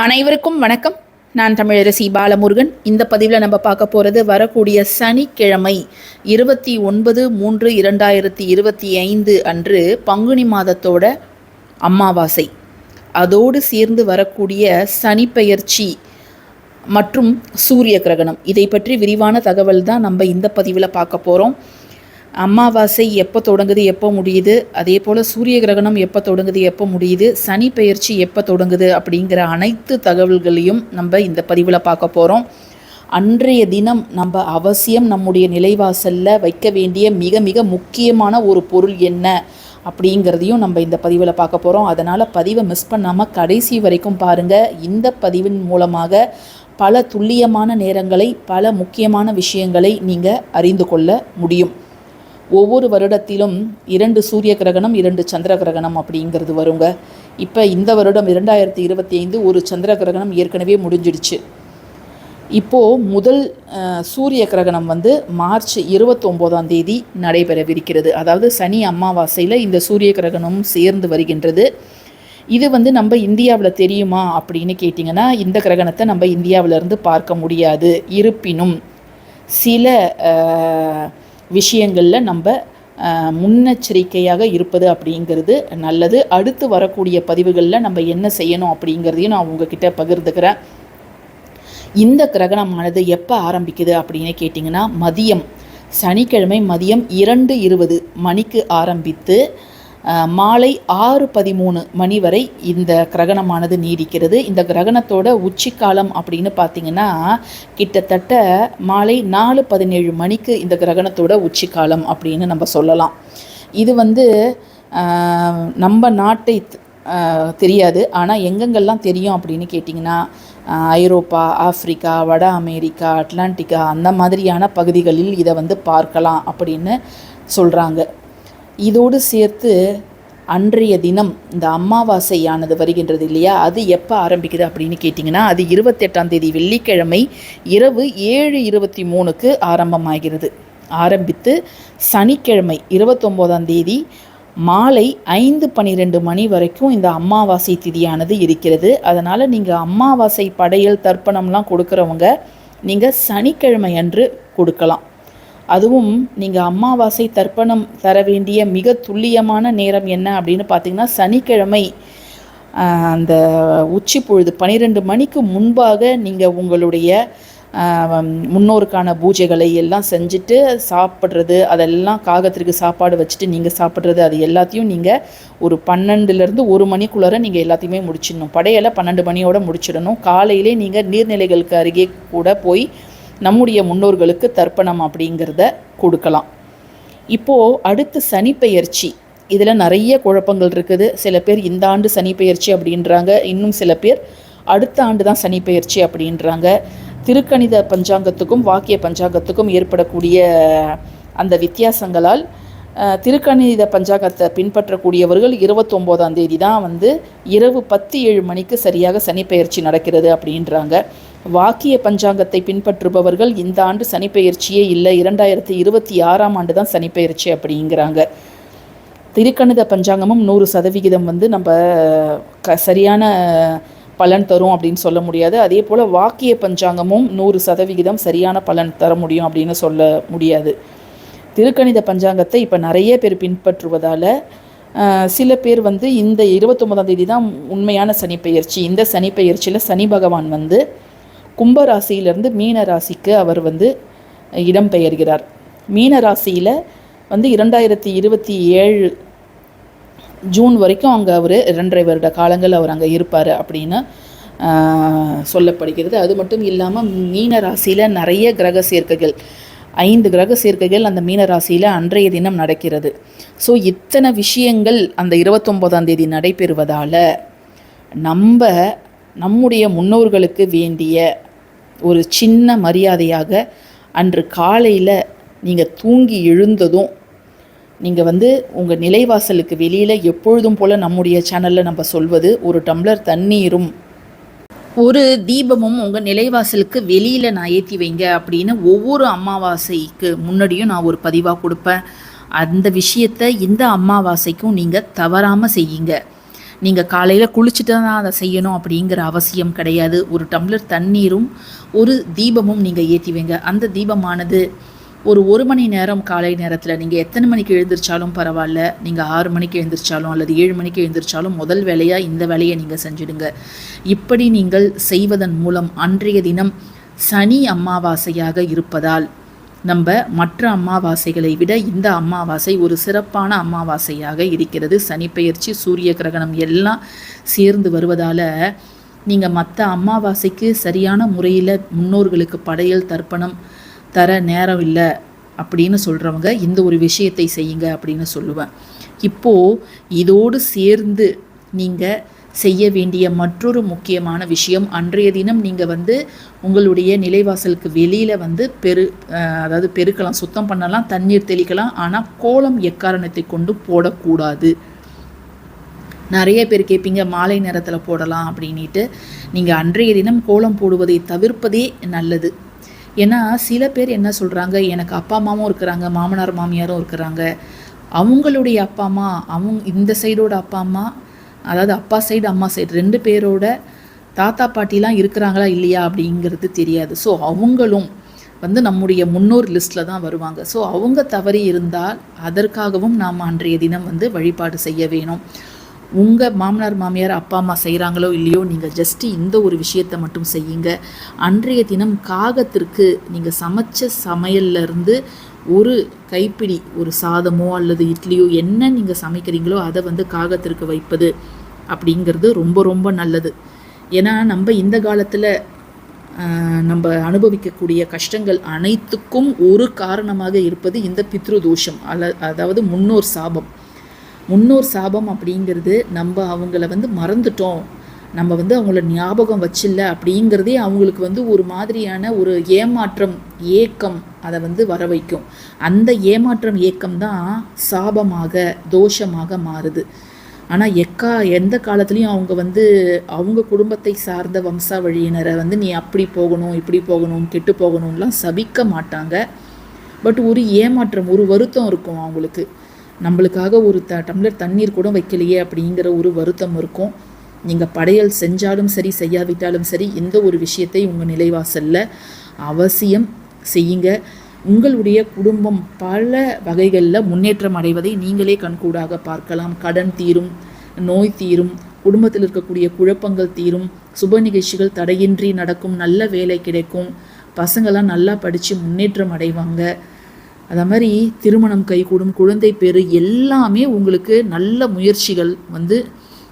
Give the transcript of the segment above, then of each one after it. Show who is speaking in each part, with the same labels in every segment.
Speaker 1: அனைவருக்கும் வணக்கம். நான் தமிழரசி பாலமுருகன். இந்த பதிவில் நம்ம பார்க்க போகிறது வரக்கூடிய சனிக்கிழமை இருபத்தி ஒன்பது மூன்று இரண்டாயிரத்தி இருபத்தி ஐந்து அன்று பங்குனி மாதத்தோட அமாவாசை. அதோடு சேர்ந்து வரக்கூடிய சனிப்பெயர்ச்சி மற்றும் சூரிய கிரகணம். இதை பற்றி விரிவான தகவல் தான் நம்ம இந்த பதிவில் பார்க்க போகிறோம் அமாவாசை எப்போ தொடங்குது எப்போ முடியுது? அதே போல் சூரிய கிரகணம் எப்போ தொடங்குது எப்போ முடியுது? சனி பெயர்ச்சி எப்போ தொடங்குது? அப்படிங்கிற அனைத்து தகவல்களையும் நம்ம இந்த பதிவில் பார்க்க போகிறோம் அன்றைய தினம் நம்ம அவசியம் நம்முடைய நிலைவாசலில் வைக்க வேண்டிய மிக மிக முக்கியமான ஒரு பொருள் என்ன? அப்படிங்கிறதையும் நம்ம இந்த பதிவில் பார்க்க போகிறோம் அதனால் பதிவை மிஸ் பண்ணாமல் கடைசி வரைக்கும் பாருங்கள் இந்த பதிவின் மூலமாக பல துல்லியமான நேரங்களை பல முக்கியமான விஷயங்களை நீங்கள் அறிந்து கொள்ள முடியும். ஒவ்வொரு வருடத்திலும் இரண்டு சூரிய கிரகணம் இரண்டு சந்திர கிரகணம் அப்படிங்கிறது வருங்க. இப்போ இந்த வருடம் இரண்டாயிரத்தி இருபத்தி ஐந்து ஒரு சந்திர கிரகணம் ஏற்கனவே முடிஞ்சிடுச்சு. இப்போது முதல் சூரிய கிரகணம் வந்து மார்ச் இருபத்தொம்போதாம் தேதி நடைபெறவிருக்கிறது. அதாவது சனி அமாவாசையில் இந்த சூரிய கிரகணம் சேர்ந்து வருகின்றது. இது வந்து நம்ம இந்தியாவில் தெரியுமா அப்படின்னு கேட்டிங்கன்னா இந்த கிரகணத்தை நம்ம இந்தியாவிலேருந்து பார்க்க முடியாது. இருப்பினும் சில விஷயங்களில் நம்ம முன்னெச்சரிக்கையாக இருப்பது அப்படிங்கிறது நல்லது. அடுத்து வரக்கூடிய பதிவுகளில் நம்ம என்ன செய்யணும் அப்படிங்கிறதையும் நான் உங்ககிட்ட பகிர்ந்துக்கிறேன். இந்த கிரகணமானது எப்போ ஆரம்பிக்குது அப்படின்னு கேட்டிங்கன்னா மதியம் சனிக்கிழமை மதியம் இரண்டு இருபது மணிக்கு ஆரம்பித்து மாலை ஆறு பதிமூணு மணி வரை இந்த கிரகணமானது நீடிக்கிறது. இந்த கிரகணத்தோட உச்சிக்காலம் அப்படின்னு பார்த்தீங்கன்னா கிட்டத்தட்ட மாலை நாலு பதினேழு மணிக்கு இந்த கிரகணத்தோட உச்சிக்காலம் அப்படின்னு நம்ம சொல்லலாம். இது வந்து நம்ம நாட்டை தெரியாது. ஆனால் எங்கெங்கெல்லாம் தெரியும் அப்படின்னு கேட்டிங்கன்னா ஐரோப்பா ஆஃப்ரிக்கா வட அமெரிக்கா அட்லாண்டிகா அந்த மாதிரியான பகுதிகளில் இதை வந்து பார்க்கலாம் அப்படின்னு சொல்கிறாங்க இதோடு சேர்த்து அன்றைய தினம் இந்த அமாவாசையானது வருகின்றது இல்லையா? அது எப்போ ஆரம்பிக்குது அப்படின்னு கேட்டிங்கன்னா அது இருபத்தெட்டாம் தேதி வெள்ளிக்கிழமை இரவு ஏழு இருபத்தி மூணுக்கு ஆரம்பமாகிறது. ஆரம்பித்து சனிக்கிழமை இருபத்தொம்போதாம் தேதி மாலை ஐந்து பன்னிரெண்டு மணி வரைக்கும் இந்த அமாவாசை திதியானது இருக்கிறது. அதனால் நீங்கள் அமாவாசை படையல் தர்ப்பணம்லாம் கொடுக்குறவங்க நீங்கள் சனிக்கிழமை அன்று கொடுக்கலாம். அதுவும் நீங்கள் அமாவாசை தர்ப்பணம் தர வேண்டிய மிக துல்லியமான நேரம் என்ன அப்படின்னு பார்த்தீங்கன்னா சனிக்கிழமை அந்த உச்சி பொழுது பன்னிரெண்டு மணிக்கு முன்பாக நீங்கள் உங்களுடைய முன்னோருக்கான பூஜைகளை எல்லாம் செஞ்சுட்டு சாப்பிட்றது அதெல்லாம் காகத்திற்கு சாப்பாடு வச்சுட்டு நீங்கள் சாப்பிட்றது அது எல்லாத்தையும் நீங்கள் ஒரு பன்னெண்டுலேருந்து ஒரு மணிக்குள்ளார நீங்கள் எல்லாத்தையுமே முடிச்சிடணும். படையலை பன்னெண்டு மணியோடு முடிச்சிடணும். காலையிலே நீங்கள் நீர்நிலைகளுக்கு அருகே கூட போய் நம்முடைய முன்னோர்களுக்கு தர்ப்பணம் அப்படிங்கிறத கொடுக்கலாம். இப்போது அடுத்து சனிப்பெயர்ச்சி இதில் நிறைய குழப்பங்கள் இருக்குது. சில பேர் இந்த ஆண்டு சனிப்பெயர்ச்சி அப்படின்றாங்க. இன்னும் சில பேர் அடுத்த ஆண்டு தான் சனிப்பெயர்ச்சி அப்படின்றாங்க. திருக்கணித பஞ்சாங்கத்துக்கும் வாக்கிய பஞ்சாங்கத்துக்கும் ஏற்படக்கூடிய அந்த வித்தியாசங்களால் திருக்கணித பஞ்சாங்கத்தை பின்பற்றக்கூடியவர்கள் இருபத்தொம்போதாம் தேதி தான் வந்து இரவு பத்து ஏழு மணிக்கு சரியாக சனிப்பெயர்ச்சி நடக்கிறது அப்படின்றாங்க. வாக்கிய பஞ்சாங்கத்தை பின்பற்றுபவர்கள் இந்த ஆண்டு சனிப்பெயர்ச்சியே இல்லை. இரண்டாயிரத்தி இருபத்தி ஆறாம் ஆண்டு தான் சனிப்பெயர்ச்சி அப்படிங்கிறாங்க. திருக்கணித பஞ்சாங்கமும் நூறு சதவிகிதம் வந்து நம்ம க சரியான பலன் தரும் அப்படின்னு சொல்ல முடியாது. அதே போல் வாக்கிய பஞ்சாங்கமும் நூறு சதவிகிதம் சரியான பலன் தர முடியும் அப்படின்னு சொல்ல முடியாது. திருக்கணித பஞ்சாங்கத்தை இப்போ நிறைய பேர் பின்பற்றுவதால் சில பேர் வந்து இந்த இருபத்தொம்போதாம் தேதி தான் உண்மையான சனிப்பெயர்ச்சி. இந்த சனிப்பெயர்ச்சியில் சனி பகவான் வந்து கும்பராசியிலிருந்து மீன ராசிக்கு அவர் வந்து இடம்பெயர்கிறார். மீன ராசியில் வந்து இரண்டாயிரத்தி இருபத்தி ஏழு ஜூன் வரைக்கும் அங்கே அவர் இரண்டரை வருட காலங்கள் அவர் அங்கே இருப்பார் அப்படின்னு சொல்லப்படுகிறது. அது மட்டும் இல்லாமல் மீன ராசியில் நிறைய கிரக சேர்க்கைகள் ஐந்து கிரக சேர்க்கைகள் அந்த மீன ராசியில் அன்றைய தினம் நடக்கிறது. ஸோ இத்தனை விஷயங்கள் அந்த இருபத்தொம்போதாம் தேதி நடைபெறுவதால் நம்ம நம்முடைய முன்னோர்களுக்கு வேண்டிய ஒரு சின்ன மரியாதையாக அன்று காலையில் நீங்கள் தூங்கி எழுந்ததும் நீங்கள் வந்து உங்கள் நிலைவாசலுக்கு வெளியில் எப்பொழுதும் போல் நம்முடைய சேனலில் நம்ம சொல்வது ஒரு டம்ளர் தண்ணீரும் ஒரு தீபமும் உங்கள் நிலைவாசலுக்கு வெளியில் நான் ஏற்றி வைங்க அப்படின்னு ஒவ்வொரு அமாவாசைக்கு முன்னாடியும் நான் ஒரு பதிவாக கொடுப்பேன். அந்த விஷயத்தை இந்த அமாவாசைக்கும் நீங்கள் தவறாமல் செய்யுங்க. நீங்கள் காலையில் குளிச்சுட்டு தான் அதை செய்யணும் அப்படிங்கிற அவசியம் கிடையாது. ஒரு டம்ளர் தண்ணீரும் ஒரு தீபமும் நீங்கள் ஏற்றி வைங்க. அந்த தீபமானது ஒரு ஒரு மணி நேரம் காலை நேரத்தில் நீங்கள் எத்தனை மணிக்கு எழுந்திரிச்சாலும் பரவாயில்ல. நீங்கள் ஆறு மணிக்கு எழுந்திரிச்சாலும் அல்லது ஏழு மணிக்கு எழுந்திரிச்சாலும் முதல் வேலையாக இந்த வேலையை நீங்கள் செஞ்சுடுங்க. இப்படி நீங்கள் செய்வதன் மூலம் அன்றைய தினம் சனி அமாவாசையாக இருப்பதால் நம்ம மற்ற அமாவாசைகளை விட இந்த அமாவாசை ஒரு சிறப்பான அமாவாசையாக இருக்கிறது. சனிப்பெயர்ச்சி சூரிய கிரகணம் எல்லாம் சேர்ந்து வருவதால் நீங்கள் மற்ற அமாவாசைக்கு சரியான முறையில் முன்னோர்களுக்கு படையல் தர்ப்பணம் தர நேரம் இல்லை அப்படின்னு சொல்கிறவங்க இந்த ஒரு விஷயத்தை செய்யுங்க அப்படின்னு சொல்லுவேன். இப்போது இதோடு சேர்ந்து நீங்கள் செய்ய வேண்டிய மற்றொரு முக்கியமான விஷயம் அன்றைய தினம் நீங்கள் வந்து உங்களுடைய நிலைவாசலுக்கு வெளியில் வந்து பெரு அதாவது பெருக்கலாம் சுத்தம் பண்ணலாம் தண்ணீர் தெளிக்கலாம் ஆனால் கோலம் எக்காரணத்தை கொண்டு போடக்கூடாது. நிறைய பேர் கேட்பீங்க மாலை நேரத்தில் போடலாம் அப்படின்ட்டு நீங்கள் அன்றைய தினம் கோலம் போடுவதை தவிர்ப்பதே நல்லது. ஏன்னா சில பேர் என்ன சொல்கிறாங்க எனக்கு அப்பா அம்மாவும் இருக்கிறாங்க மாமனார் மாமியாரும் இருக்கிறாங்க. அவங்களுடைய அப்பா அம்மா அவங்க இந்த சைடோட அப்பா அம்மா அதாவது அப்பா சைடு அம்மா சைடு ரெண்டு பேரோட தாத்தா பாட்டிலாம் இருக்கிறாங்களா இல்லையா அப்படிங்கிறது தெரியாது. ஸோ அவங்களும் வந்து நம்முடைய முன்னோர் லிஸ்ட்டில் தான் வருவாங்க. ஸோ அவங்க தவறி இருந்தால் அதற்காகவும் நாம் அன்றைய தினம் வந்து வழிபாடு செய்ய வேணும். உங்கள் மாமனார் மாமியார் அப்பா அம்மா செய்கிறாங்களோ இல்லையோ நீங்கள் ஜஸ்ட்டு இந்த ஒரு விஷயத்தை மட்டும் செய்யுங்க. அன்றைய தினம் காகத்திற்கு நீங்கள் சமைச்ச சமையல்லேருந்து ஒரு கைப்பிடி ஒரு சாதமோ அல்லது இட்லியோ என்ன நீங்கள் சமைக்கிறீங்களோ அதை வந்து காகத்திற்கு வைப்பது அப்படிங்கிறது ரொம்ப ரொம்ப நல்லது. ஏன்னா நம்ம இந்த காலத்தில் நம்ம அனுபவிக்கக்கூடிய கஷ்டங்கள் அனைத்துக்கும் ஒரு காரணமாக இருப்பது இந்த பித்ரு தோஷம் அல்ல அதாவது முன்னோர் சாபம். முன்னோர் சாபம் அப்படிங்கிறது நம்ம அவங்கள வந்து மறந்துட்டோம். நம்ம வந்து அவங்கள ஞாபகம் வச்சில்ல அப்படிங்கிறதே அவங்களுக்கு வந்து ஒரு மாதிரியான ஒரு ஏமாற்றம் ஏக்கம் அதை வந்து வர வைக்கும் அந்த ஏமாற்றம் ஏக்கம் தான் சாபமாக தோஷமாக மாறுது. ஆனால் எக்கா எந்த காலத்துலேயும் அவங்க வந்து அவங்க குடும்பத்தை சார்ந்த வம்சாவழியினரை வந்து நீ அப்படி போகணும் இப்படி போகணும் கெட்டு போகணும்லாம் சபிக்க மாட்டாங்க. பட் ஒரு ஏமாற்றம் ஒரு வருத்தம் இருக்கும் அவங்களுக்கு. நம்மளுக்காக ஒரு த டம்ளர் தண்ணீர் கூட வைக்கலையே அப்படிங்கிற ஒரு வருத்தம் இருக்கும். நீங்கள் படையல் செஞ்சாலும் சரி செய்யாவிட்டாலும் சரி எந்த ஒரு விஷயத்தை உங்கள் நிலைவாசலில் அவசியம் செய்யுங்க. உங்களுடைய குடும்பம் பல வகைகளில் முன்னேற்றம் அடைவதை நீங்களே கண்கூடாக பார்க்கலாம். கடன் தீரும் நோய் தீரும் குடும்பத்தில் இருக்கக்கூடிய குழப்பங்கள் தீரும் சுப நிகழ்ச்சிகள் தடையின்றி நடக்கும் நல்ல வேலை கிடைக்கும் பசங்களாம் நல்லா படித்து முன்னேற்றம் அடைவாங்க. அதே மாதிரி திருமணம் கைகூடும் குழந்தை பேர் எல்லாமே உங்களுக்கு நல்ல முயற்சிகள் வந்து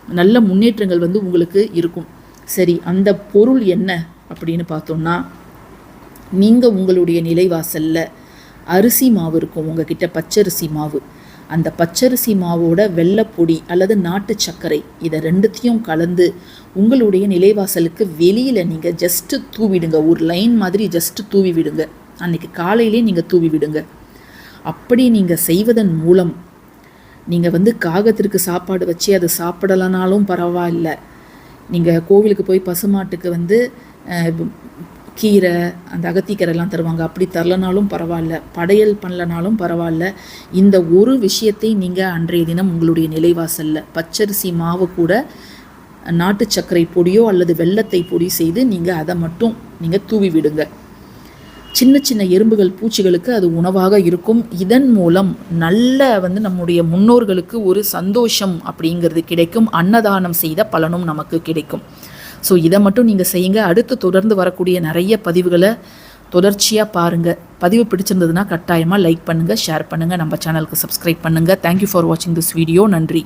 Speaker 1: நல்ல முன்னேற்றங்கள் வந்து உங்களுக்கு இருக்கும். சரி அந்த பொருள் என்ன அப்படின்னு பார்த்தோம்னா நீங்கள் உங்களுடைய நிலைவாசலில் அரிசி மாவு இருக்கும். உங்ககிட்ட பச்சரிசி மாவு. அந்த பச்சரிசி மாவோட வெள்ளப்பொடி அல்லது நாட்டு சர்க்கரை இதை ரெண்டுத்தையும் கலந்து உங்களுடைய நிலைவாசலுக்கு வெளியில் நீங்கள் ஜஸ்ட்டு தூவிடுங்க. ஒரு லைன் மாதிரி ஜஸ்ட்டு தூவி விடுங்க அன்றைக்கி காலையிலே நீங்கள் தூவி விடுங்க அப்படி நீங்கள் செய்வதன் மூலம் நீங்கள் வந்து காகத்திற்கு சாப்பாடு வச்சு அது சாப்பிடலனாலும் பரவாயில்ல. நீங்கள் கோவிலுக்கு போய் பசுமாட்டுக்கு வந்து கீரை அந்த அகத்திக்கீரைலாம் தருவாங்க. அப்படி தரலனாலும் பரவாயில்ல. படையல் பண்ணலனாலும் பரவாயில்ல. இந்த ஒரு விஷயத்தை நீங்கள் அன்றைய தினம் உங்களுடைய நிலைவாசலில் பச்சரிசி மாவு கூட நாட்டு சர்க்கரை பொடியோ அல்லது வெள்ளத்தை பொடி செய்து நீங்கள் அதை மட்டும் நீங்கள் தூவி விடுங்க. சின்ன சின்ன எறும்புகள் பூச்சிகளுக்கு அது உணவாக இருக்கும். இதன் மூலம் நல்ல வந்து நம்முடைய முன்னோர்களுக்கு ஒரு சந்தோஷம் அப்படிங்கிறது கிடைக்கும். அன்னதானம் செய்த பலனும் நமக்கு கிடைக்கும். ஸோ இதை மட்டும் நீங்கள் செய்யுங்க. அடுத்து தொடர்ந்து வரக்கூடிய நிறைய பதிவுகளை தொடர்ச்சியாக பாருங்கள் பதிவு பிடிச்சிருந்ததுன்னா கட்டாயமாக லைக் பண்ணுங்கள் ஷேர் பண்ணுங்கள் நம்ம சேனலுக்கு சப்ஸ்கிரைப் பண்ணுங்கள் தேங்க்யூ ஃபார் வாட்சிங் திஸ் வீடியோ நன்றி.